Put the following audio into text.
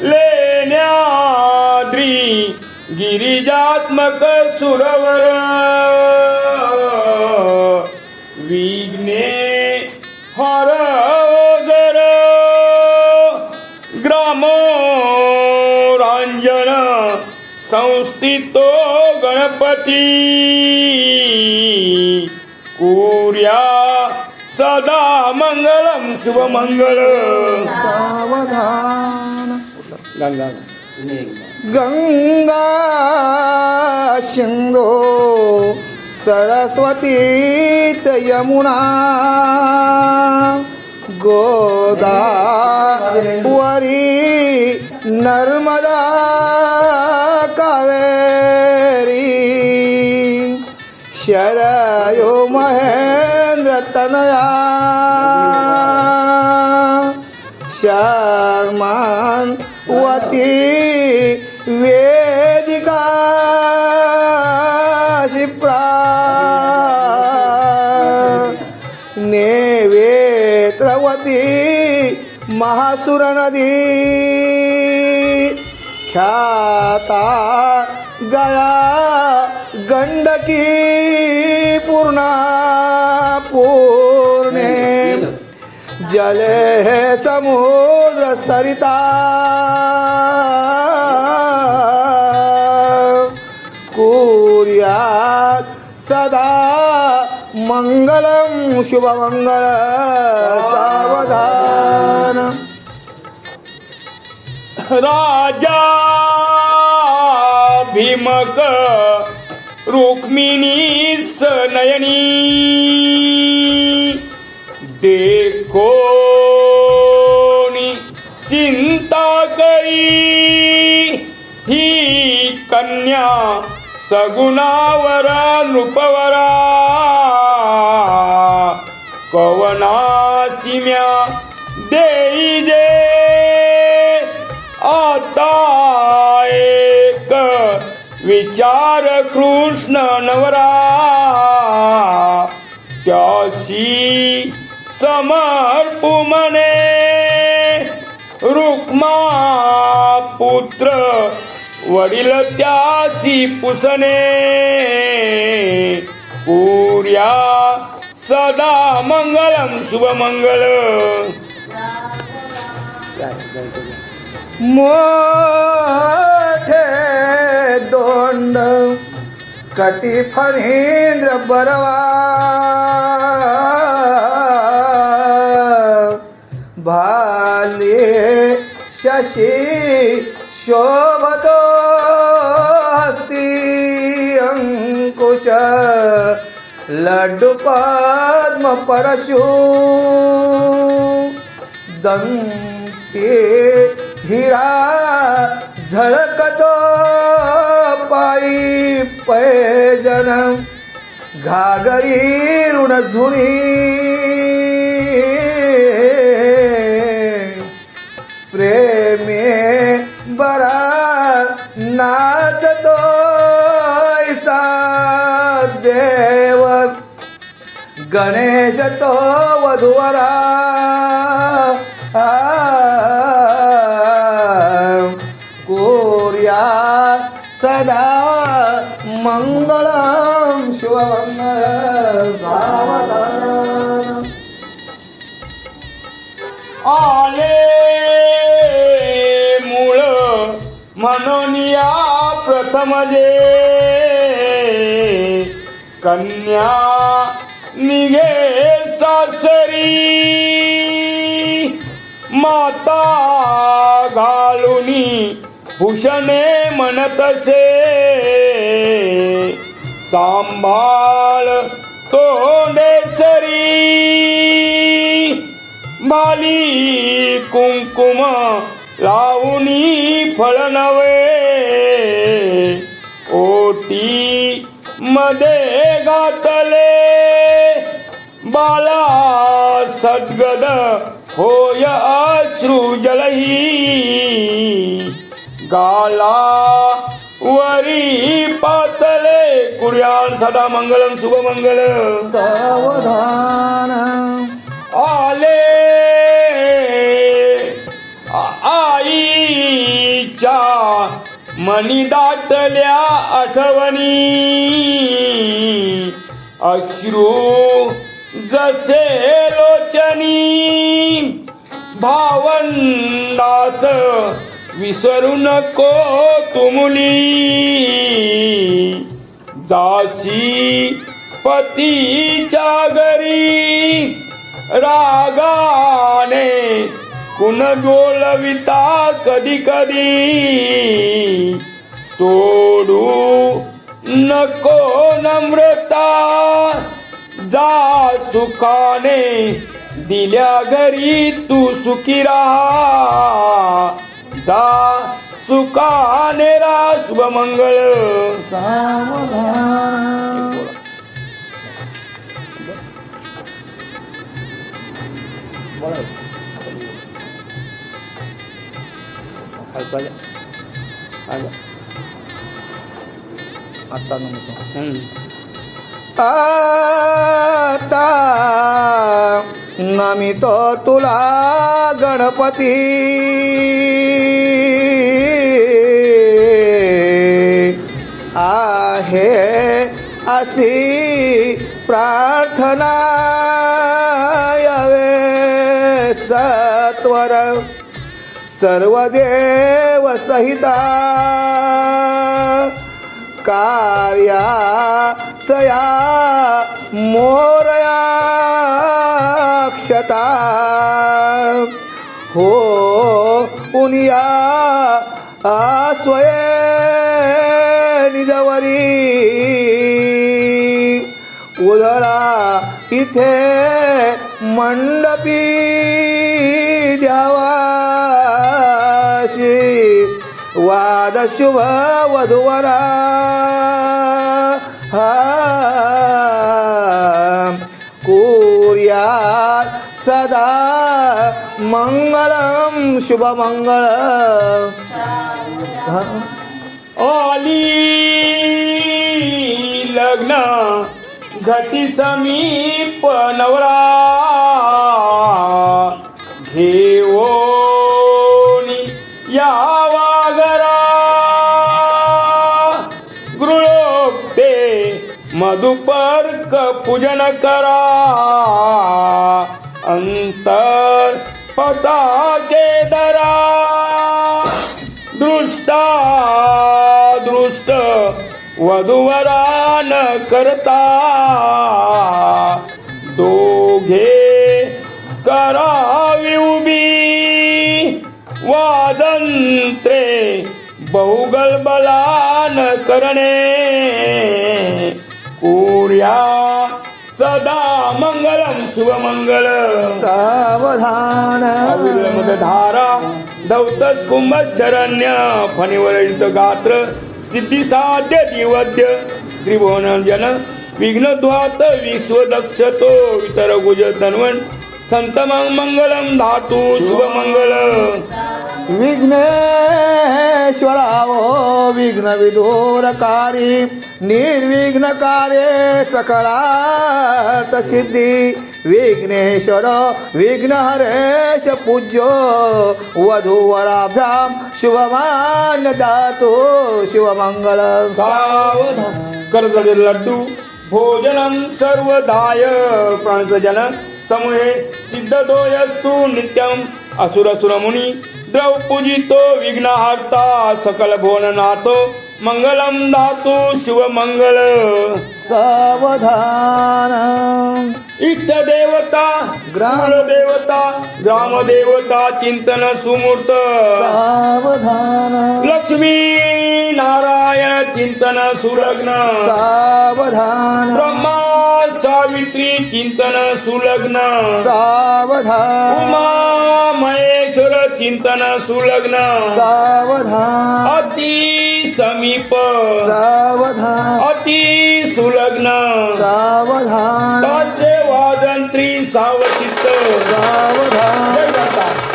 लेण्याद्री गिरिजात्मक सुरवर. विघ्ने हरजर ग्रामो रांजन संस्थितो गणपती. कोर्या सदा मंगलम शुभमंगल. सावधान. गंगा. गंगा सिंधू सरस्वतीच यमुना गोदावरी नर्मदा कावेरी शरयो महेंद्र तनया शर्मान महासुर नदी ख्याता गया गंडकी पूर्णा पूर्णे। जले है समुद्र सरिता। कुर्यात सदा मंगलम शुभमंगल सावधान। राजा भीमक रुक्मिणी सनयनी। देखो चिंता करी ही कन्या सगुणावरा नृपवरा कवनासिम्या देई जे आता एक विचार कृष्ण नवरा त्यासी समर्पू मने रुक्मा पुत्र वडील त्यासी पुसने। पुर्या सदा मंगलम शुभमंगल मोठे दोंड कटी फणींद्र बरवा। भाले शशी शोभतो। लड्डू पद्म परशु। दंते हिरा झळकतो पायी पैजन। घागरी ऋण झुणी। प्रेमे बरा ना गणेश तो वधुवरा. कोर्या सदा मंगळम शिवमंगळ आले मूळ म्हणून या प्रथम जे कन्या निघे सासरी. माता घालुनी भूषणे म्हणतसे सांभाळ तोंडेसरी. माली कुंकुम लावणी फळ नवे. ओटी मध्ये घातले. बाला सद्गद होय अश्रू जलही. गाला वरी पातले कुर्यान सदा मंगलम शुभमंगल सावधान. आले. आईच्या मनी दाटल्या आठवणी. अश्रू जसे लोचनी भावंडास विसरू नको तुमुली दासी पतीच्या घरी रागाने कुण गोलविता कधी कधी. सोडू नको नम्रता. जा सुखाने दिल्या घरी तू सुखी राहा. जा सुखाने रा शुभमंगळ आता आता नमितो तुला गणपती. आहे असी प्रार्थना यावे सत्वर सर्व देव सहिता कार्या सया मोरयाक्षता। हो उनिया आस्वये निजवरी। उधळा इथे मंडपी द्यावाशी। वादशुभ वधुवरा। कुर्यात सदा शुभमंगळ हा. आली लग्न घटी समीप नवरा। पादुपर्क पूजन करा अंतर पताके दरा दृष्टा दृष्ट वधूवरान करता। दोघे करावी उभी। वादंत्रे बहुगल बलान करणे। कुर्या सदा मंगलम शुभमंगल. सावधान. धारा धौतस कुंभ शरण्य फणिवरित गात्र सिद्धी साध्य दिवद्य त्रिभुवन जन विघ्न द्वात विश्व दक्षतो वितर गुज धन्वन संत मंगलम धातू शुभ मंगल विघ्नेश्वरावो विघ्न विदूरकारी निर्विघ्नकारे सकलार्थ सिद्धी। विघ्नेश्वर विघ्नहरेश पूज्यो वधूवराभ्यां शुभमान्य दातु शिवमङ्गल सावधान। कर्जले लड्डू भोजनम सर्वदाय। प्रणसजन समूहे सिद्ध दोयस्तु नित्यम असुर मुनी द्रव पूजितो विघ्नहार्ता सकल भुवननाथो मंगलम धातु शुभ मंगल सावधान। इष्ट देवता ग्राम देवता ग्राम देवता चिंतन सुमूर्त। सावधान। लक्ष्मी नारायण चिंतन सुलग्न। सावधान। ब्रह्मा सावित्री चिंतन सुलग्न। सावधान। उमा महेश्वर चिंतन सुलग्न. सावधान. अति समीप. सावधान. अति सुलग्न. सावधान. तासे वाजंत्री सावचित्त. सावधान. जय माता.